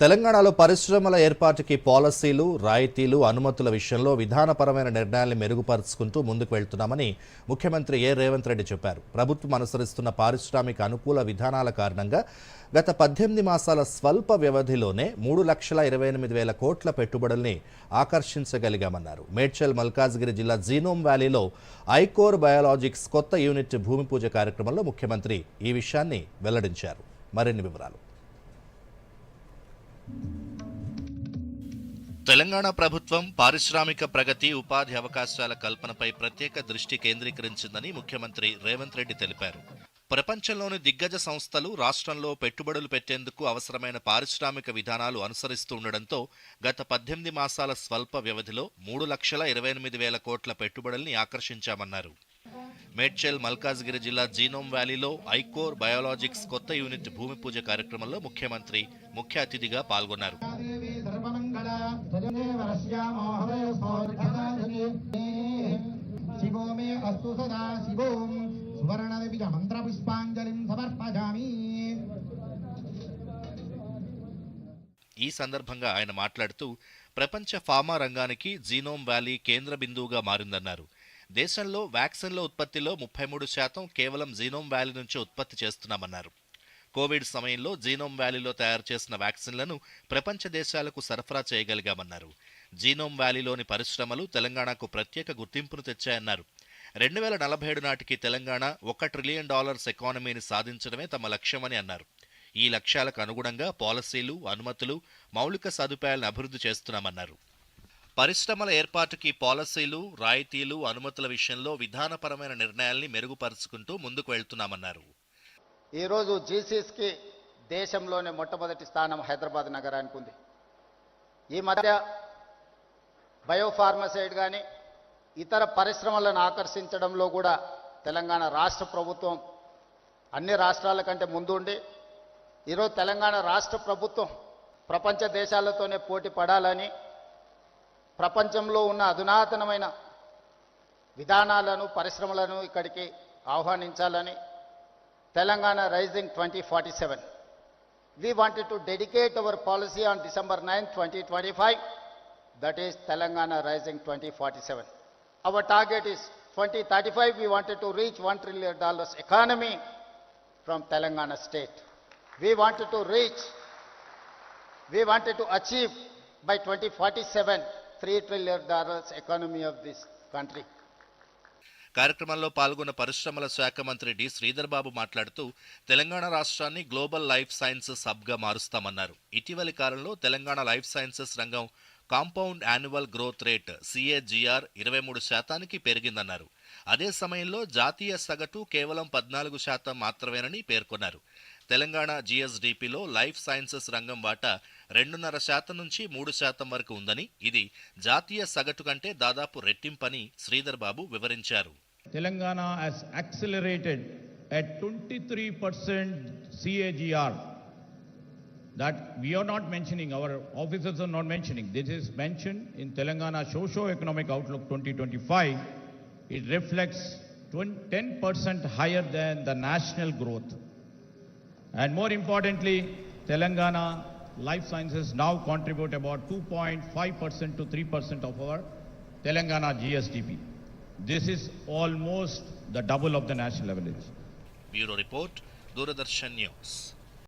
తెలంగాణలో పరిశ్రమల ఏర్పాటుకి పాలసీలు రాయితీలు అనుమతుల విషయంలో విధానపరమైన నిర్ణయాల్ని మెరుగుపరుచుకుంటూ ముందుకు వెళ్తున్నామని ముఖ్యమంత్రి ఏ రేవంత్ రెడ్డి చెప్పారు. ప్రభుత్వం అనుసరిస్తున్న పారిశ్రామిక అనుకూల విధానాల కారణంగా గత పద్దెనిమిది మాసాల స్వల్ప వ్యవధిలోనే మూడు లక్షల ఇరవై ఎనిమిది వేల కోట్ల పెట్టుబడుల్ని ఆకర్షించగలిగామన్నారు. మేడ్చల్ మల్కాజ్గిరి జిల్లా జీనోమ్ వ్యాలీలో ఐకోర్ బయాలజిక్స్ కొత్త యూనిట్ భూమి పూజ కార్యక్రమంలో ముఖ్యమంత్రి ఈ విషయాన్ని వెల్లడించారు. మరిన్ని వివరాలు. తెలంగాణ ప్రభుత్వం పారిశ్రామిక ప్రగతి ఉపాధి అవకాశాల కల్పనపై ప్రత్యేక దృష్టి కేంద్రీకరించిందని ముఖ్యమంత్రి రేవంత్ రెడ్డి తెలిపారు. ప్రపంచంలోని దిగ్గజ సంస్థలు రాష్ట్రంలో పెట్టుబడులు పెట్టేందుకు అవసరమైన పారిశ్రామిక విధానాలు అనుసరిస్తూ ఉండడంతో గత పద్దెనిమిది మాసాల స్వల్ప వ్యవధిలో మూడు లక్షల ఇరవై ఎనిమిది వేల కోట్ల పెట్టుబడుల్ని ఆకర్షించామన్నారు. మేడ్చల్ మల్కాజ్గిరి జిల్లా జీనోమ్ వ్యాలీలో ఐకోర్ బయోలాజిక్స్ కొత్త యూనిట్ భూమి పూజ కార్యక్రమంలో ముఖ్యమంత్రి ముఖ్య అతిథిగా పాల్గొన్నారు. శివో మే అస్తు సదా సమర్పజామి ఈ సందర్భంగా ఆయన మాట్లాడుతూ ప్రపంచ ఫార్మా రంగానికి జీనోమ్ వ్యాలీ కేంద్ర బిందువుగా మారిందన్నారు. దేశంలో వ్యాక్సిన్ల ఉత్పత్తిలో ముప్పై మూడు శాతం కేవలం జీనోమ్ వ్యాలీ నుంచి ఉత్పత్తి చేస్తున్నామన్నారు. కోవిడ్ సమయంలో జీనోమ్ వ్యాలీలో తయారు చేసిన వ్యాక్సిన్లను ప్రపంచ దేశాలకు సరఫరా చేయగలిగామన్నారు. జీనోమ్ వ్యాలీలోని పరిశ్రమలు తెలంగాణకు ప్రత్యేక గుర్తింపును తెచ్చాయన్నారు. రెండు వేల నలభై ఏడు నాటికి తెలంగాణ ఒక ట్రిలియన్ డాలర్స్ ఎకానమీని సాధించడమే తమ లక్ష్యమని అన్నారు. ఈ లక్ష్యాలకు అనుగుణంగా పాలసీలు అనుమతులు మౌలిక సదుపాయాలను అభివృద్ధి చేస్తున్నామన్నారు. పరిశ్రమల ఏర్పాటుకి పాలసీలు రాయితీలు అనుమతుల విషయంలో విధానపరమైన నిర్ణయాల్ని మెరుగుపరుచుకుంటూ ముందుకు వెళ్తున్నామన్నారు. ఈరోజు జీసీస్కి దేశంలోనే మొట్టమొదటి స్థానం హైదరాబాద్ నగరానికి ఉంది. ఈ మధ్య బయోఫార్మసైడ్ కానీ ఇతర పరిశ్రమలను ఆకర్షించడంలో కూడా తెలంగాణ రాష్ట్ర ప్రభుత్వం అన్ని రాష్ట్రాల కంటే ముందుండి ఈరోజు తెలంగాణ రాష్ట్ర ప్రభుత్వం ప్రపంచ దేశాలతోనే పోటీ పడాలని ప్రపంచంలో ఉన్న అధునాతనమైన విధానాలను పరిశ్రమలను ఇక్కడికి ఆహ్వానించాలని Telangana Rising 2047. We wanted to dedicate our policy on December 9, 2025, that is Telangana Rising 2047. Our target is 2035, we wanted to reach $1 trillion economy from Telangana state. We wanted to reach, we wanted to achieve by 2047, $3 trillion economy of this country. కార్యక్రమంలో పాల్గొన్న పరిశ్రమల శాఖ మంత్రి D. Sridhar Babu మాట్లాడుతూ తెలంగాణ రాష్ట్రాన్ని global life sciences హబ్గా మారుస్తామన్నారు. ఇటీవలి కాలంలో తెలంగాణ లైఫ్ సైన్సెస్ రంగం compound annual growth rate CAGR ఇరవై మూడు శాతానికి పెరిగిందన్నారు. అదే సమయంలో జాతీయ సగటు కేవలం పద్నాలుగు శాతం మాత్రమేనని పేర్కొన్నారు. తెలంగాణ జీఎస్డిపిలో లైఫ్ సైన్సెస్ రంగం వాటా రెండున్నర శాతం నుంచి మూడు శాతం వరకు ఉందని ఇది జాతీయ సగటు కంటే దాదాపు రెట్టింపని శ్రీధర్ బాబు వివరించారు. Telangana accelerated that we are not mentioning our officers are not mentioning this is mention in Telangana socio economic outlook twenty twenty five it reflects twenty ten percent higher than the national growth And more importantly, Telangana life sciences now contribute about 2.5% to 3% of our Telangana GSDP. This is almost the double of the national average. Bureau Report, Doordarshan News.